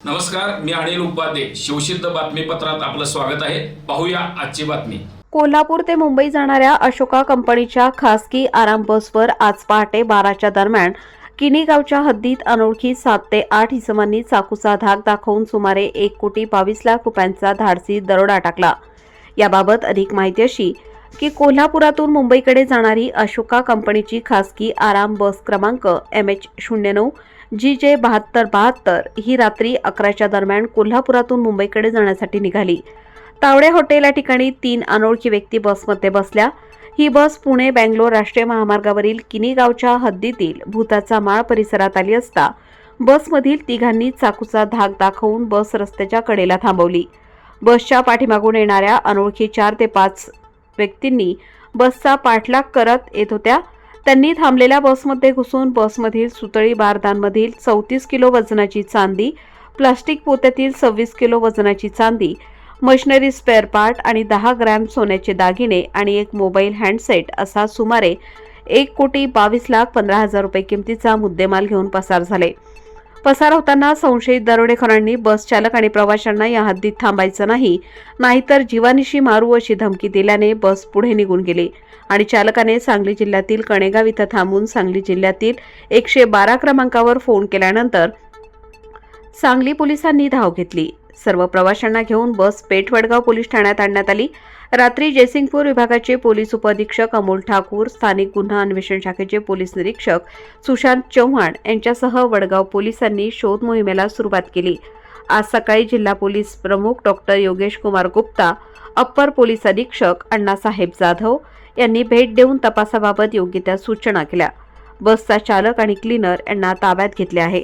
नमस्कार मी अनिल उपाध्ये. शिवसिद्ध बातमीपत्रात आपलं स्वागत आहे. पाहूया आजची बातमी. कोल्हापूर ते मुंबई जाणाऱ्या अशोका कंपनीच्या खासगी आराम बसवर आज पहाटे बाराच्या दरम्यान किनी गावच्या हद्दीत अनोळखी सात ते आठ इसमांनी चाकूचा धाक दाखवून सुमारे एक कोटी बावीस लाख रुपयांचा धाडसी दरोडा टाकला. याबाबत अधिक माहिती अशी की कोल्हापुरातून मुंबईकडे जाणारी अशोका कंपनीची खासगी आराम बस क्रमांक एम एच शून्य नऊ जी जे बहात्तर बहात्तर ही रात्री अकराच्या दरम्यान कोल्हापुरातून मुंबईकडे जाण्यासाठी निघाली. तावडे हॉटेल या ठिकाणी तीन अनोळखी व्यक्ती बसमध्ये बसल्या. ही बस पुणे बँगलोर राष्ट्रीय महामार्गावरील किनी गावच्या हद्दीतील भूताचा माळ परिसरात आली असता बसमधील तिघांनी चाकूचा धाक दाखवून बस रस्त्याच्या कडेला थांबवली. बसच्या पाठीमागून येणाऱ्या अनोळखी चार ते पाच व्यक्तींनी बसचा पाठलाग करत येत होत्या. त्यांनी थांबलेल्या बसमध्ये घुसून बसमधील सुतळी बारदांमधील चौतीस किलो वजनाची चांदी प्लास्टिक पोत्यातील सव्वीस किलो वजनाची चांदी मशिनरी स्पेअर पार्ट आणि दहा ग्रॅम सोन्याचे दागिने आणि एक मोबाईल हँडसेट असा सुमारे एक कोटी बावीस लाख पंधरा हजार रुपये किमतीचा मुद्देमाल घेऊन पसार झाले. पसार होताना संशयित दरोडेखोरांनी बस चालक आणि प्रवाशांना या हद्दीत थांबायचं नाही नाहीतर जीवानिशी मारू अशी धमकी दिल्याने बस पुढे निघून गेली. आणि चालकाने सांगली जिल्ह्यातील कणेगाव इथं थांबून सांगली जिल्ह्यातील एकशे बारा क्रमांकावर फोन केल्यानंतर सांगली पोलिसांनी धाव घेतली. सर्व प्रवाशांना घेऊन बस पेठ वडगाव पोलीस ठाण्यात आणण्यात आली. रात्री जयसिंगपूर विभागाचे पोलीस उपअधीक्षक अमोल ठाकूर स्थानिक गुन्हा अन्वेषण शाखेचे पोलीस निरीक्षक सुशांत चव्हाण यांच्यासह वडगाव पोलिसांनी शोध मोहिमेला सुरुवात केली. आज सकाळी जिल्हा पोलीस प्रमुख doctor Yogesh Kumar Gupta upper police अधीक्षक अण्णासाहेब जाधव यांनी भेट देऊन तपासाबाबत योग्य त्या सूचना केल्या. बसचा चालक आणि क्लीनर यांना ताब्यात घेतले आहे.